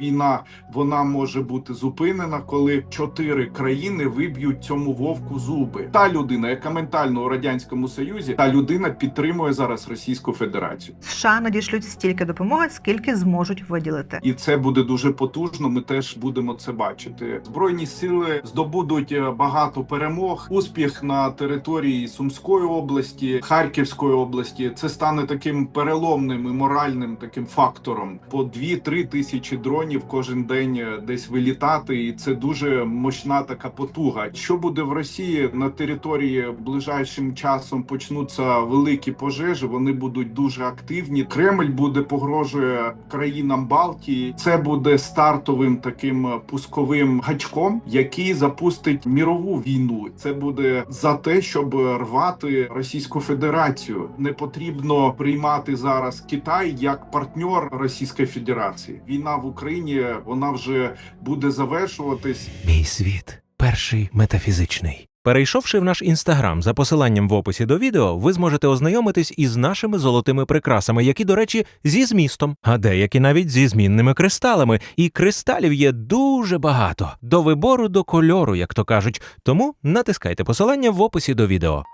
Війна вона може бути зупинена, коли чотири країни виб'ють цьому вовку зуби. Та людина, яка ментально у радянському союзі, та людина підтримує зараз Російську Федерацію, США надішлють стільки допомоги, скільки зможуть виділити. і це буде дуже потужно. Ми теж будемо це бачити. Збройні сили здобудуть е, багато перемог. Успіх на території Сумської області, Харківської області. Це стане таким переломним і моральним таким фактором. По 2-3 тисячі дронів кожен день е, десь вилітати, і це дуже мощна така потуга. Що буде в Росії на території ближайшим часом почнуться великі пожежі. Вони будуть дуже активні. Кремль буде погрожує країнам Балтії. Це буде стартовим таким е, пусковим гачком, який запустить мірову війну. Це буде за те, щоб рвати Російську Федерацію. Не потрібно приймати зараз Китай як партнер Російської Федерації. Війна в Україні вона вже буде завершуватись. Мій світ перший метафізичний. Перейшовши в наш інстаграм за посиланням в описі до відео, ви зможете ознайомитись із нашими золотими прикрасами, які, до речі, зі змістом, а деякі навіть зі змінними кристалами. І кристалів є дуже багато до вибору до кольору, як то кажуть. Тому натискайте посилання в описі до відео.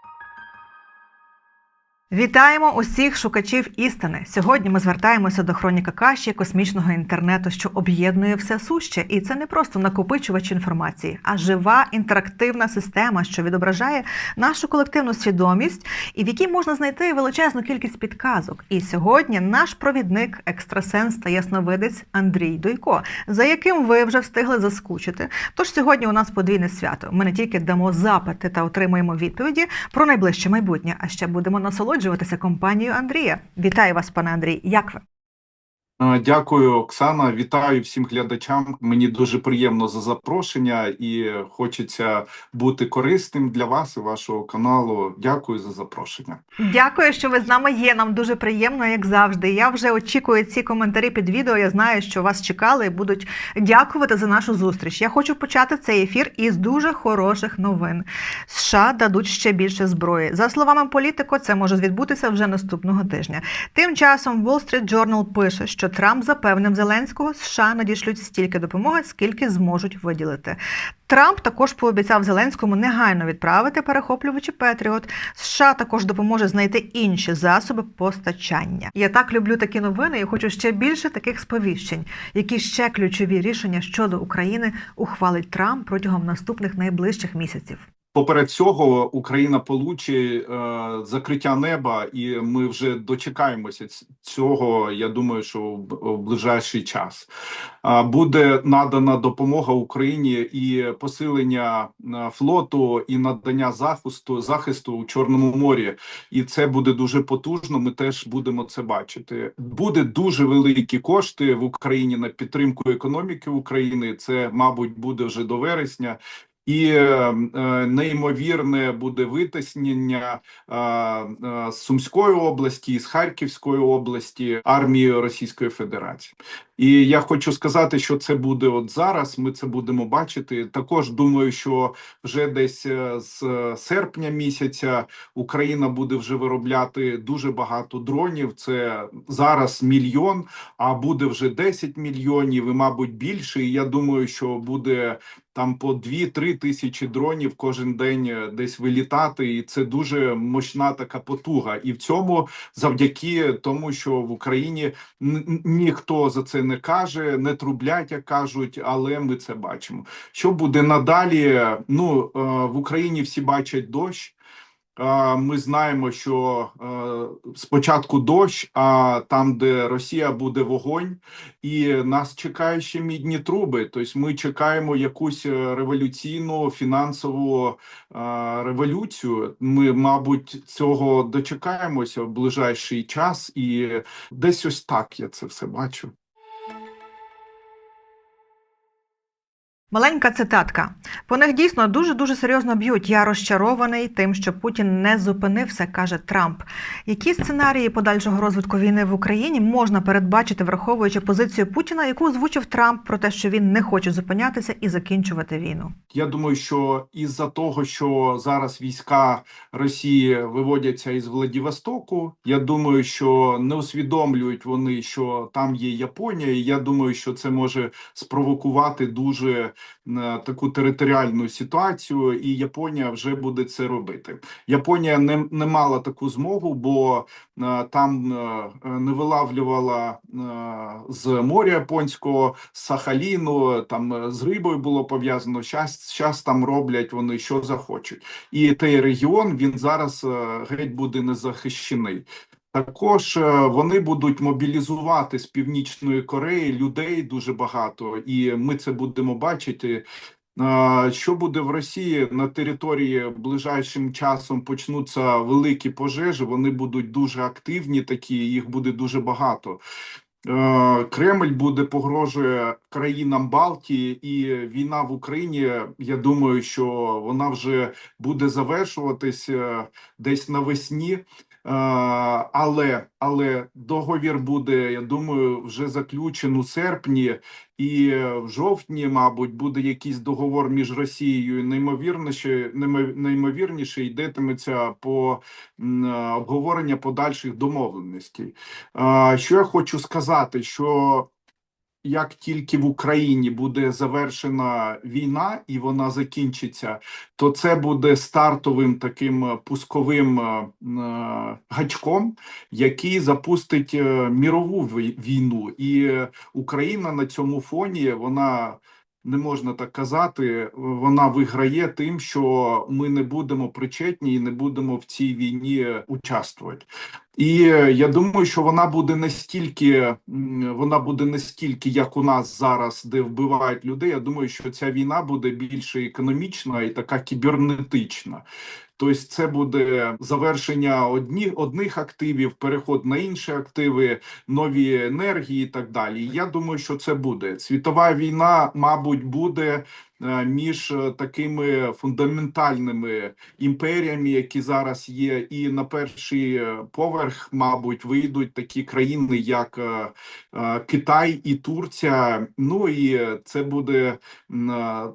Вітаємо усіх шукачів істини. Сьогодні ми звертаємося до хроніка каші космічного інтернету, що об'єднує все суще, і це не просто накопичувач інформації, а жива інтерактивна система, що відображає нашу колективну свідомість, і в якій можна знайти величезну кількість підказок. І сьогодні наш провідник, екстрасенс та ясновидець Андрій Дойко, за яким ви вже встигли заскучити. Тож сьогодні у нас подвійне свято. Ми не тільки дамо запити та отримаємо відповіді про найближче майбутнє, а ще будемо насолоджуватися компанією Андрія. Вітаю вас, пане Андрій. Як ви? Е, Дякую, Оксана. Вітаю всім глядачам. Мені дуже приємно за запрошення і хочеться бути корисним для вас і вашого каналу. Дякую за запрошення. Дякую, що ви з нами є. Нам дуже приємно, як завжди. Я вже очікую ці коментарі під відео. Я знаю, що вас чекали і будуть дякувати за нашу зустріч. Я хочу почати цей ефір із дуже хороших новин. США дадуть ще більше зброї. За словами політико, це може відбутися вже наступного тижня. Тим часом Wall Street Journal пише, що Трамп запевнив Зеленського, США надішлють стільки допомоги, скільки зможуть виділити. Трамп також пообіцяв Зеленському негайно відправити перехоплювачі Петріот. США також допоможе знайти інші засоби постачання. Я так люблю такі новини і хочу ще більше таких сповіщень. Які ще ключові рішення щодо України ухвалить Трамп протягом наступних найближчих місяців? Поперед цього Україна получить е, закриття неба, і ми вже дочекаємося цього. Я думаю, що в ближайший час буде надана допомога Україні і посилення е, флоту, і надання захисту захисту у Чорному морі. І це буде дуже потужно. Ми теж будемо це бачити. Буде дуже великі кошти в Україні на підтримку економіки України. Це, мабуть, буде вже до вересня. І е, неймовірне буде витиснення е, е, з Сумської області, з Харківської області армією Російської Федерації. І я хочу сказати, що це буде от зараз. Ми це будемо бачити. Також думаю, що вже десь е, з е, серпня місяця Україна буде вже виробляти дуже багато дронів. Це зараз мільйон, а буде вже 10 мільйонів, і мабуть більше. І я думаю, що буде там по 2-3 тисячі дронів кожен день е, десь вилітати, і це дуже мощна така потуга. І в цьому завдяки тому, що в Україні ніхто за це не каже, не трублять, як кажуть, але ми це бачимо. Що буде надалі? Ну е, в Україні всі бачать дощ. Е, Ми знаємо, що е, спочатку дощ, а там, де Росія буде вогонь, і нас чекає ще мідні труби. Тобто ми чекаємо якусь революційну фінансову революцію. Ми, мабуть, цього дочекаємося в ближайший час, і десь ось так я це все бачу. Маленька цитатка. По них дійсно дуже дуже серйозно б'ють. Я розчарований тим, що Путін не зупинився, каже Трамп. Які сценарії подальшого розвитку війни в Україні можна передбачити, враховуючи позицію Путіна, яку озвучив Трамп про те, що він не хоче зупинятися і закінчувати війну? Я думаю, що із-за того, що зараз війська Росії виводяться із Владивостоку, я думаю, що не усвідомлюють вони, що там є Японія. і Я думаю, що це може спровокувати дуже таку територіальну ситуацію, і Японія вже буде це робити. Японія не, не мала таку змогу, бо е, там е, не вилавлювала е, з моря японського Сахаліну, там е, з рибою було пов'язано. Щас, там роблять вони що захочуть, і той регіон він зараз е, геть буде не захищений. Також е, вони будуть мобілізувати з північної Кореї людей дуже багато, і ми це будемо бачити. Е, Що буде в Росії на території ближайшим часом почнуться великі пожежі. Вони будуть дуже активні, такі їх буде дуже багато. Е, Кремль буде погрожує країнам Балтії, і війна в Україні. Я думаю, що вона вже буде завершуватись десь навесні. Е, Але але договір буде, я думаю, вже заключен у серпні, і е, в жовтні, мабуть, буде якийсь договор між Росією. Неймовірніше, неймо- неймовірніше йдетиметься по е, обговорення подальших домовленостей. Що я хочу сказати, що як тільки в Україні буде завершена війна і вона закінчиться, то це буде стартовим таким е, пусковим е, е, гачком, який запустить мірову війну. І Україна на цьому фоні вона. Не можна так казати, вона виграє тим, що ми не будемо причетні і не будемо в цій війні участвувати. І я думаю, що вона буде настільки, вона буде настільки, як у нас зараз, де вбивають людей. Я думаю, що ця війна буде більше економічна і така кібернетична. Тобто, це буде завершення одні, одних активів, переход на інші активи, нові енергії і так далі. Я думаю, що це буде світова війна, мабуть, буде між е, такими фундаментальними імперіями, які зараз є, і на перший е, поверх, мабуть, вийдуть такі країни, як е, е, Китай і Турція. Ну і це буде е,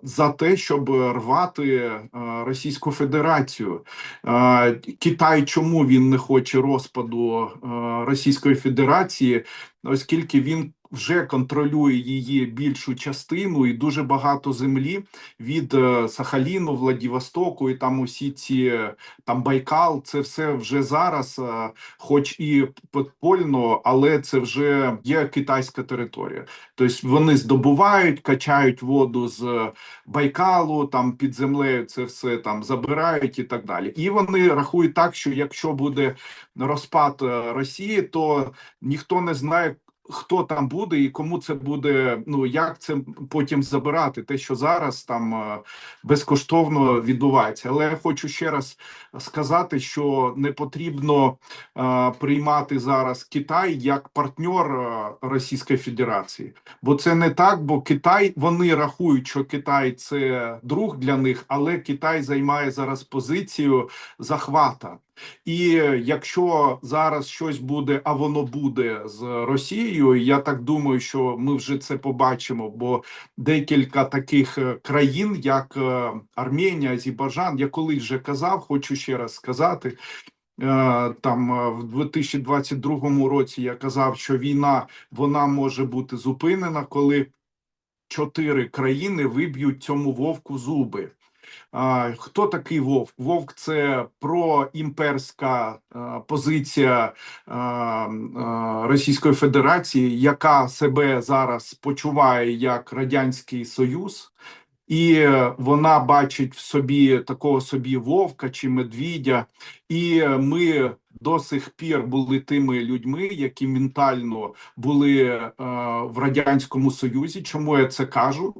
за те, щоб рвати е, Російську Федерацію. Е, Китай чому він не хоче розпаду е, Російської Федерації, оскільки він вже контролює її більшу частину і дуже багато землі від е, Сахаліну, Владивостоку і там усі ці е, там Байкал. Це все вже зараз, е, хоч і подпольно, але це вже є китайська територія. Тобто вони здобувають, качають воду з Байкалу, там під землею це все там забирають і так далі. І вони рахують так, що якщо буде розпад Росії, то ніхто не знає. Хто там буде і кому це буде? Ну як це потім забирати? Те, що зараз там е, безкоштовно відбувається. Але я хочу ще раз сказати, що не потрібно е, приймати зараз Китай як партнер е, Російської Федерації, бо це не так. Бо Китай вони рахують, що Китай це друг для них, але Китай займає зараз позицію захвата. І якщо зараз щось буде, а воно буде з Росією, я так думаю, що ми вже це побачимо. Бо декілька таких е, країн, як е, Арменія, Азербайджан, я колись вже казав, хочу ще раз сказати. е, Там в 2022 році я казав, що війна вона може бути зупинена, коли чотири країни виб'ють цьому вовку зуби. Хто такий Вовк? Вовк це проімперська е, позиція е, е, Російської Федерації, яка себе зараз почуває як Радянський Союз, і вона бачить в собі такого собі вовка чи медвідя. І ми до сих пір були тими людьми, які ментально були в радянському союзі. Чому я це кажу?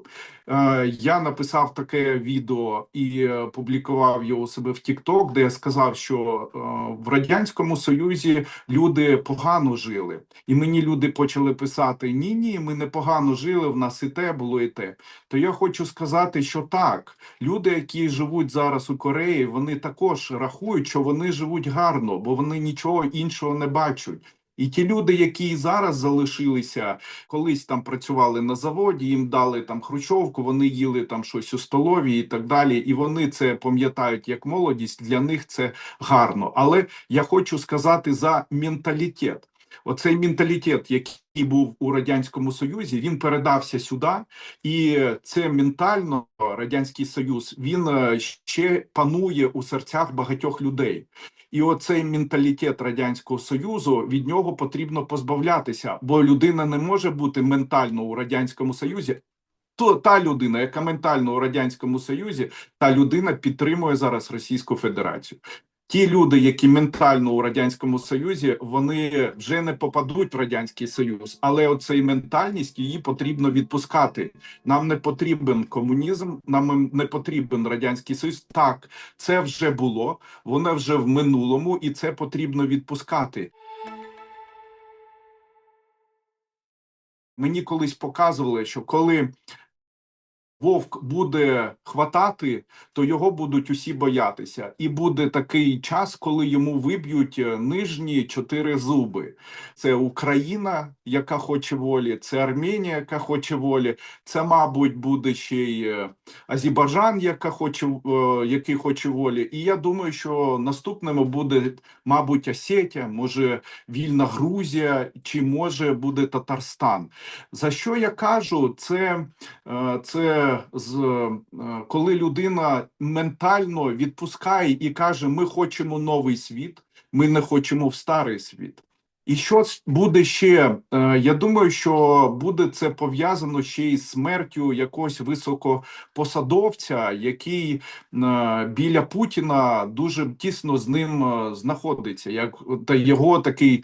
Е, Я написав таке відео і е, публікував його себе в TikTok, де я сказав, що е, в радянському союзі люди погано жили, і мені люди почали писати: ні, ні, ми не погано жили. В нас і те було, і те. То я хочу сказати, що так, люди, які живуть зараз у Кореї, вони також рахують, що вони живуть гарно, бо вони нічого іншого не бачать. І ті люди, які зараз залишилися, колись там працювали на заводі, їм дали там хрущовку, вони їли там щось у столові і так далі. І вони це пам'ятають як молодість. Для них це гарно. Але я хочу сказати за менталітет. Оцей менталітет, який був у радянському союзі, він передався сюди, і це ментально радянський союз він е, ще панує у серцях багатьох людей. І оцей менталітет радянського союзу від нього потрібно позбавлятися, бо людина не може бути ментально у радянському союзі. То та людина, яка ментально у радянському союзі, та людина підтримує зараз Російську Федерацію. Ті люди, які ментально у радянському союзі, вони вже не попадуть в радянський союз, але оцей ментальність її потрібно відпускати. Нам не потрібен комунізм, нам не потрібен радянський союз. Так, це вже було, воно вже в минулому, і це потрібно відпускати. Мені колись показували, що коли вовк буде хватати, то його будуть усі боятися. І буде такий час, коли йому виб'ють е, нижні чотири зуби. Це Україна, яка хоче волі, це Арменія, яка хоче волі. Це, мабуть, буде ще й е, Азербайджан, яка хоче, е, який хоче волі. І я думаю, що наступними буде, мабуть, Осетія, може вільна Грузія, чи може буде Татарстан. За що я кажу, це, е, з е, коли людина ментально відпускає і каже: Ми хочемо новий світ, ми не хочемо в старий світ. І що буде ще? Е, Я думаю, що буде це пов'язано ще із смертю якогось високопосадовця, який е, біля Путіна дуже тісно з ним знаходиться, як та його такий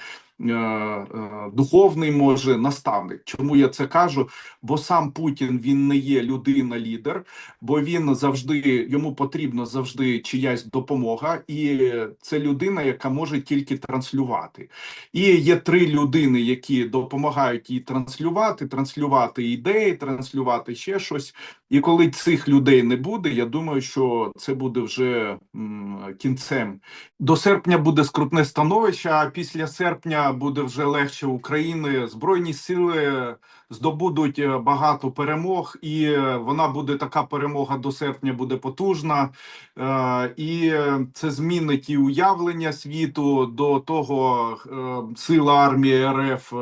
духовний може наставник. Чому я це кажу? Бо сам Путін він не є людина-лідер, бо він завжди йому потрібна завжди чиясь допомога, і це людина, яка може тільки транслювати. І є три людини, які допомагають їй транслювати, транслювати ідеї, транслювати ще щось. І коли цих людей не буде, я думаю, що це буде вже кінцем. До серпня буде скрутне становище, а після серпня буде вже легше України. Збройні сили здобудуть е, багато перемог, і е, вона буде така перемога до серпня буде потужна. Е, І це змінить і уявлення світу до того сила армії РФ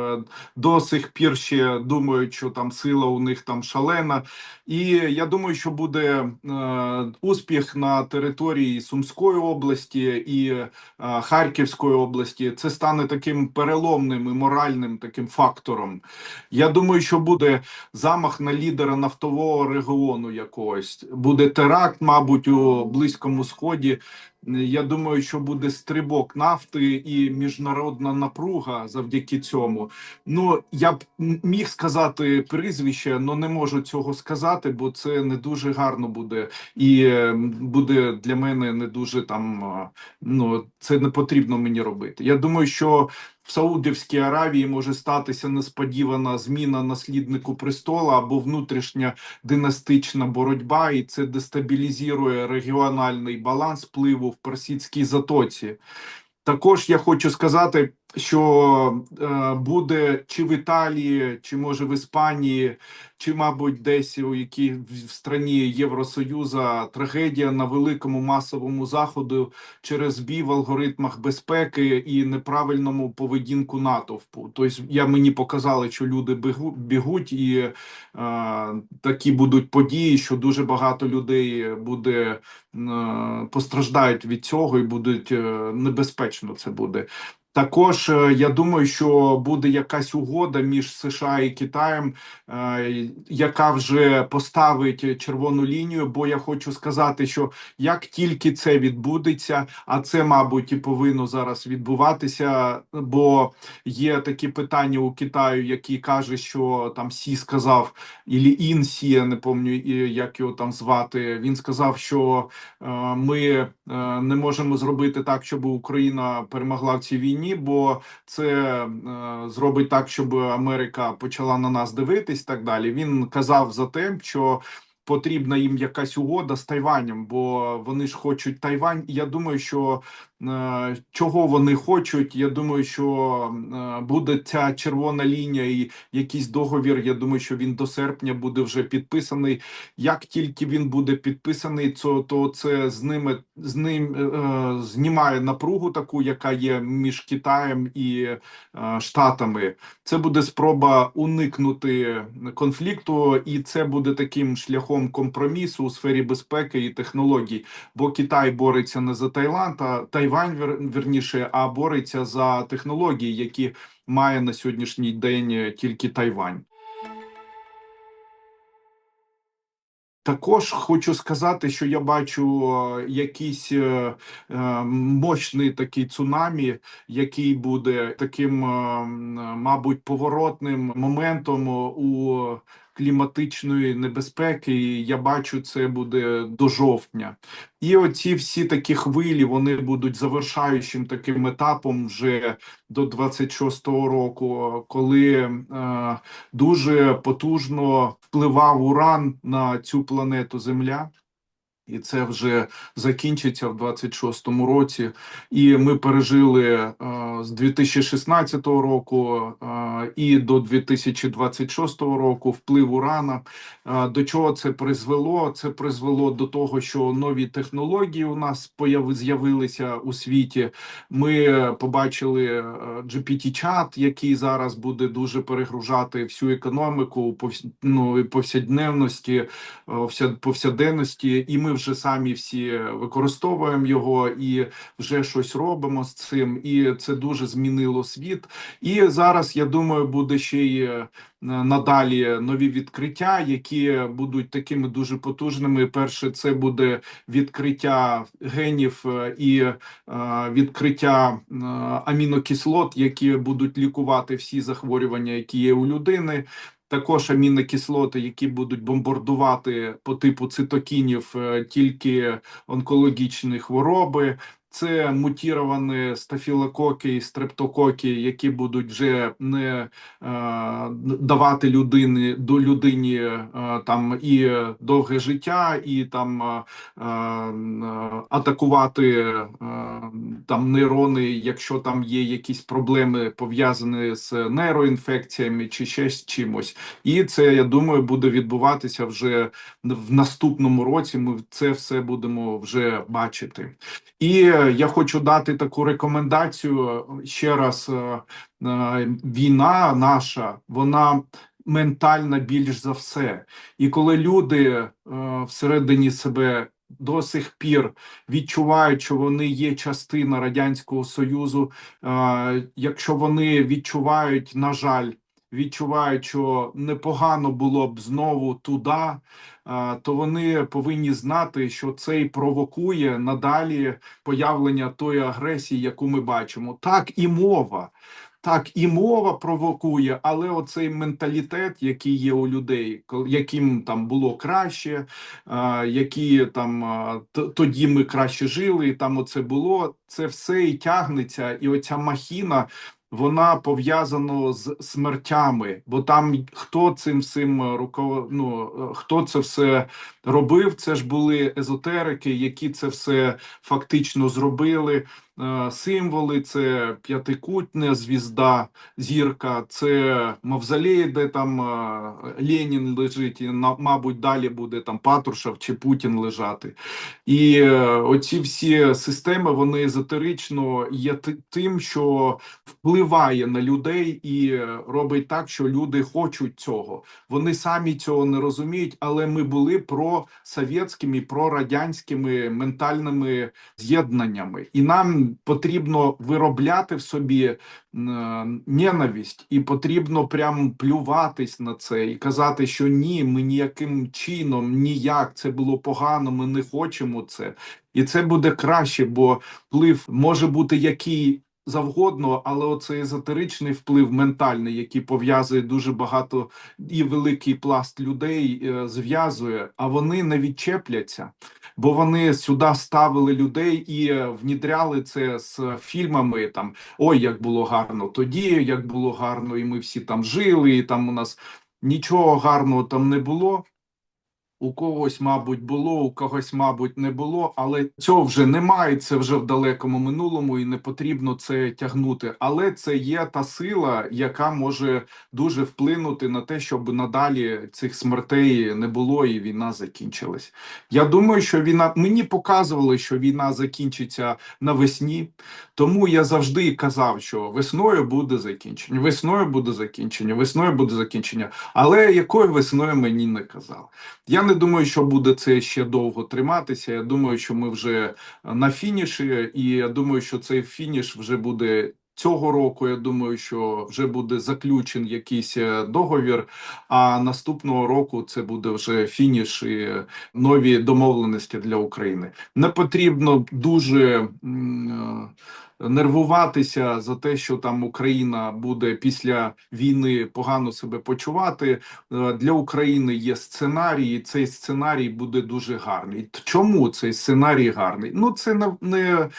до сих пір ще думають, що там сила у них там шалена. І я думаю, що буде успіх на території Сумської області і Харківської області. Це стане таким переломним і моральним таким фактором. Я думаю, що буде замах на лідера нафтового регіону якогось. Буде теракт, мабуть, у Близькому Сході. Я думаю, що буде стрибок нафти і міжнародна напруга завдяки цьому. Ну я б міг сказати прізвище, але не можу цього сказати, бо це не дуже гарно буде, і е, буде для мене не дуже там. Ну це не потрібно мені робити. Я думаю, що в Саудівській Аравії може статися несподівана зміна насліднику престола або внутрішня династична боротьба, і це дестабілізує регіональний баланс впливу в Персидській затоці. Також я хочу сказати, що е, буде чи в Італії, чи може в Іспанії, чи, мабуть, десь у якій в страні Євросоюзу трагедія на великому масовому заходу через збій в алгоритмах безпеки і неправильному поведінку натовпу. Тобто, я мені показали, що люди бігуть, і е, такі будуть події, що дуже багато людей буде е, постраждають від цього, і будуть е, небезпечно це буде. Також е, я думаю, що буде якась угода між США і Китаєм, е, яка вже поставить червону лінію. Бо я хочу сказати, що як тільки це відбудеться, а це, мабуть, і повинно зараз відбуватися, бо є такі питання у Китаю, які каже, що там Сі сказав, ілі Ін Сі, я не пам'ятаю, як його там звати. Він сказав, що е, ми не можемо зробити так, щоб Україна перемогла в цій війні, бо це е, зробить так, щоб Америка почала на нас дивитись. і Так далі. Він казав за те, що. Потрібна їм якась угода з Тайванем, бо вони ж хочуть Тайвань. Я думаю, що е, чого вони хочуть. Я думаю, що е, буде ця червона лінія і якийсь договір. Я думаю, що він до серпня буде вже підписаний. Як тільки він буде підписаний, то, то це з ними з ним е, знімає напругу, таку, яка є між Китаєм і е, Штатами. Це буде спроба уникнути конфлікту, і це буде таким шляхом компромісу у сфері безпеки і технологій. Бо Китай бореться не за Таїланд, а Тайвань верніше, а бореться за технології, які має на сьогоднішній день тільки Тайвань. Також хочу сказати, що я бачу е, якийсь е, е, мощний такий цунамі, який буде таким, е, мабуть, поворотним моментом у кліматичної небезпеки. І я бачу, це буде до жовтня. І оці всі такі хвилі вони будуть завершаючим таким етапом вже до 26-го року, коли е, дуже потужно впливав уран на цю планету Земля. І це вже закінчиться в 26-му році. І ми пережили е, з 2016 року е, і до 2026 року вплив урана. Е, до чого це призвело? Це призвело до того, що нові технології у нас з'явилися у світі. Ми побачили е, GPT-чат, який зараз буде дуже перегружати всю економіку ну, повсякденності, повсякденності, і ми вже самі всі використовуємо його і вже щось робимо з цим. І це дуже змінило світ. І зараз я думаю, буде ще й е, надалі нові відкриття, які будуть такими дуже потужними. Перше, це буде відкриття генів е, і е, відкриття амінокислот, які будуть лікувати всі захворювання, які є у людини. Також амінокислоти, які будуть бомбардувати по типу цитокінів е, тільки онкологічні хвороби. Це мутіровані стафілококи і стрептококи, які будуть вже не е, давати людині до людині е, там і довге життя, і там е, е, атакувати е, там нейрони, якщо там є якісь проблеми пов'язані з нейроінфекціями чи ще з чимось. І це я думаю буде відбуватися вже в наступному році. Ми це все будемо вже бачити. І я хочу дати таку рекомендацію е, ще раз. е, е, Війна наша, вона ментальна більш за все. І коли люди е, всередині себе до сих пір відчувають, що вони є частина Радянського Союзу, е, якщо вони відчувають, на жаль, відчувають, що непогано було б знову туди, то вони повинні знати, що це і провокує надалі появлення тої агресії, яку ми бачимо. Так і мова. Так, і мова провокує, але оцей менталітет, який є у людей, яким там було краще, які там тоді ми краще жили, і там оце було, це все і тягнеться, і оця махіна. Вона пов'язана з смертями, бо там хто цим всім руков... ну, е, хто це все робив? Це ж були езотерики, які це все фактично зробили. Е, Символи це п'ятикутня звізда, зірка, це мавзолей, де там е, Ленін лежить, і мабуть, далі буде там Патрушев чи Путін лежати. І е, оці всі системи вони езотерично є тим, що впливає на людей і робить так, що люди хочуть цього. Вони самі цього не розуміють, але ми були просовєтськими, прорадянськими ментальними з'єднаннями, і нам потрібно виробляти в собі е, ненависть, і потрібно прям плюватись на це і казати, що ні, ми ніяким чином, ніяк це було погано, ми не хочемо це. І це буде краще, бо вплив може бути який завгодно, але оцей езотеричний вплив ментальний, який пов'язує дуже багато і великий пласт людей, е, зв'язує, а вони не відчепляться. Бо вони сюди ставили людей і е, внідряли це з фільмами. Там ой, як було гарно тоді, як було гарно, і ми всі там жили, і там у нас нічого гарного там не було. У когось, мабуть, було, у когось, мабуть, не було, але цього вже немає. Це вже в далекому минулому, і не потрібно це тягнути. Але це є та сила, яка може дуже вплинути на те, щоб надалі цих смертей не було і війна закінчилась. Я думаю, що війна мені показували, що війна закінчиться навесні. Тому я завжди казав, що весною буде закінчення, весною буде закінчення, весною буде закінчення. Але якою весною мені не казали. Я не думаю, що буде це ще довго триматися. Я думаю, що ми вже на фініші, і я думаю, що цей фініш вже буде. Цього року я думаю, що вже буде заключен якийсь е, договір. А наступного року це буде вже фініш і нові домовленості для України. Не потрібно дуже е, нервуватися за те, що там Україна буде після війни погано себе почувати. Е, Для України є сценарій, і цей сценарій буде дуже гарний. Чому цей сценарій гарний? Ну це не, не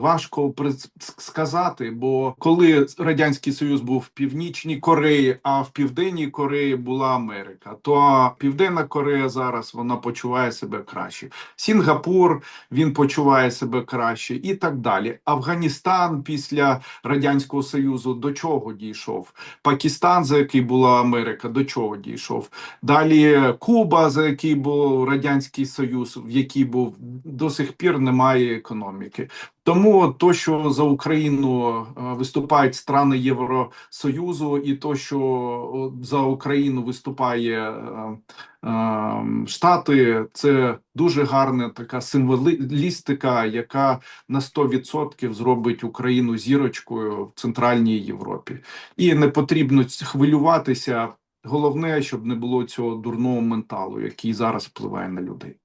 важко сказати, бо коли радянський союз був в північній Кореї, а в південній Кореї була Америка, то Південна Корея зараз вона почуває себе краще. Сінгапур він почуває себе краще і так далі. Афганістан після радянського союзу до чого дійшов? Пакистан, за який була Америка, до чого дійшов? Далі Куба, за який був радянський союз, в який був до сих пір немає економіки. Тому то, що за Україну е, виступають страни Євросоюзу, і то, що за Україну виступає е, е, Штати, це дуже гарна така символістика, яка на 100% зробить Україну зірочкою в Центральній Європі. І не потрібно хвилюватися. Головне, щоб не було цього дурного менталу, який зараз впливає на людей.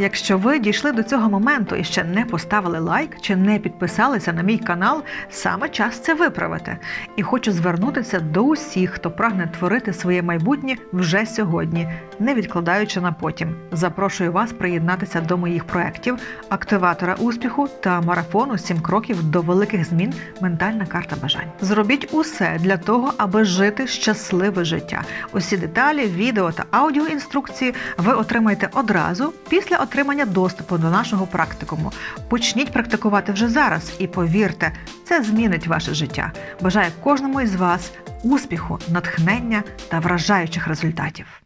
Якщо ви дійшли до цього моменту і ще не поставили лайк чи не підписалися на мій канал, саме час це виправити. І хочу звернутися до усіх, хто прагне творити своє майбутнє вже сьогодні, не відкладаючи на потім. Запрошую вас приєднатися до моїх проєктів, активатора успіху та марафону «7 кроків до великих змін. Ментальна карта бажань. Зробіть усе для того, аби жити щасливе життя. Усі деталі, відео та аудіоінструкції ви отримаєте одразу після отримання доступу до нашого практикуму. Почніть практикувати вже зараз і повірте, це змінить ваше життя. Бажаю кожному із вас успіху, натхнення та вражаючих результатів.